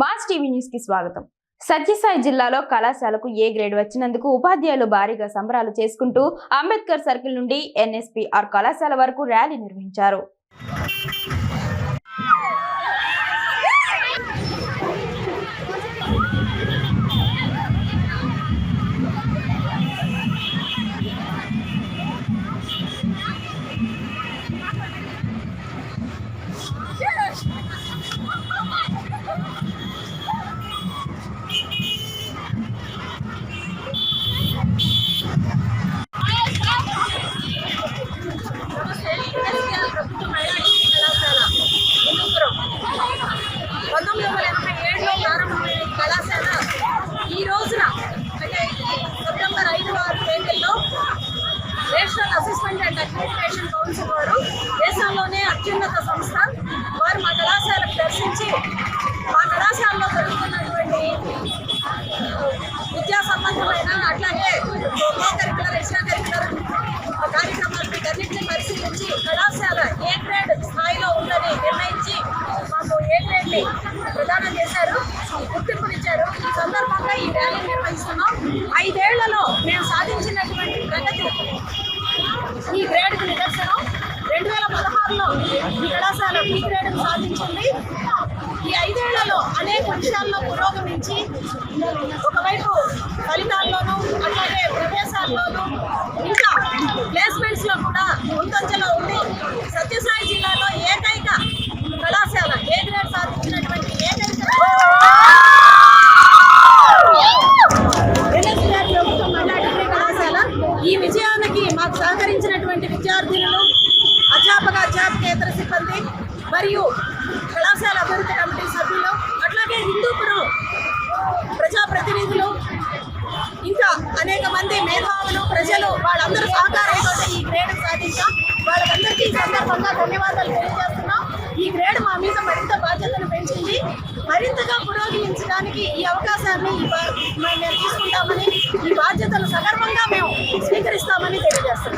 Mass TV న్యూస్కి స్వాగతం. సత్యసాయి జిల్లాలో కళాశాలకు ఏ గ్రేడ్ వచ్చినందుకు ఉపాధ్యాయులు భారీగా సంబరాలు చేసుకుంటూ అంబేద్కర్ సర్కిల్ నుండి ఎన్ఎస్పి ఆర్ కళాశాల వరకు ర్యాలీ నిర్వహించారు. వందల ఎనభై ఏడులో ప్రారంభమైన ఈ కళాశాల ఈ రోజున అంటే సెప్టెంబర్ ఐదు ఆరు తేదీల్లో National Assistant and Administration Council వారు దేశంలోనే అత్యున్నత సంస్థ. వారు మా కళాశాల దర్శించి మా కళాశాలలో జరుగుతున్నటువంటి విద్యా సంబంధమైన అట్లాగే కో కరికులర్ ఎక్స్ట్రా కరికులర్ కార్యక్రమాలు వీటన్నిటిని పరిశీలించి కళాశాల ఏ గ్రేడ్ స్థాయిలో ఉందని నిర్ణయించి మాకు ఏ గ్రేడ్ని ప్రదానం చేశారు గుర్తింపునిచ్చారు ఈ సందర్భంగా ఈ ర్యాలీ నిర్వహిస్తున్నాం ఐదేళ్ళలో మేము సాధించినటువంటి ప్రగతి ఈ గ్రేడ్ నిదర్శనం. రెండు వేల పదహారులో ఈ కళాశాల ఈ గ్రేడ్ సాధించింది. ఈ ఐదేళ్ళలో అనేక విషయాల్లో పురోగమించి ఒకవైపు ఫలితాలు అట్లాగే ప్రవేశాల్లోనూ ఇంకా ప్లేస్మెంట్స్లో కూడా ముందంజలో ఉంది సత్యసాయి జిల్లాలో ఏకైక కళాశాల ఏ గ్రేడ్ సాధించినటువంటి ఏకైక ఎన్ఎస్ఆర్ ప్రభుత్వ మహిళా డిగ్రీ కళాశాల ఈ విజయానికి మాకు సహకరించినటువంటి విద్యార్థినులు అధ్యాపక అధ్యాపకేతర సిబ్బంది మరియు కళాశాల అభివృద్ధి కమిటీ సభ్యులు అట్లాగే హిందూపురం ప్రజాప్రతినిధులు ఇంకా అనేక మంది మేధావులు ప్రజలు వాళ్ళందరూ సహకారంతో ఈ గ్రేడ్ సాధించాం. వాళ్ళందరికీ ఈ సందర్భంగా ధన్యవాదాలు తెలియజేస్తున్నాం. ఈ గ్రేడ్ మా మీద మరింత బాధ్యతను పెంచింది. మరింతగా పురోగమించడానికి ఈ అవకాశాన్ని మేము తీసుకుంటామని ఈ బాధ్యతలు సగర్వంగా మేము స్వీకరిస్తామని తెలియజేస్తున్నాం.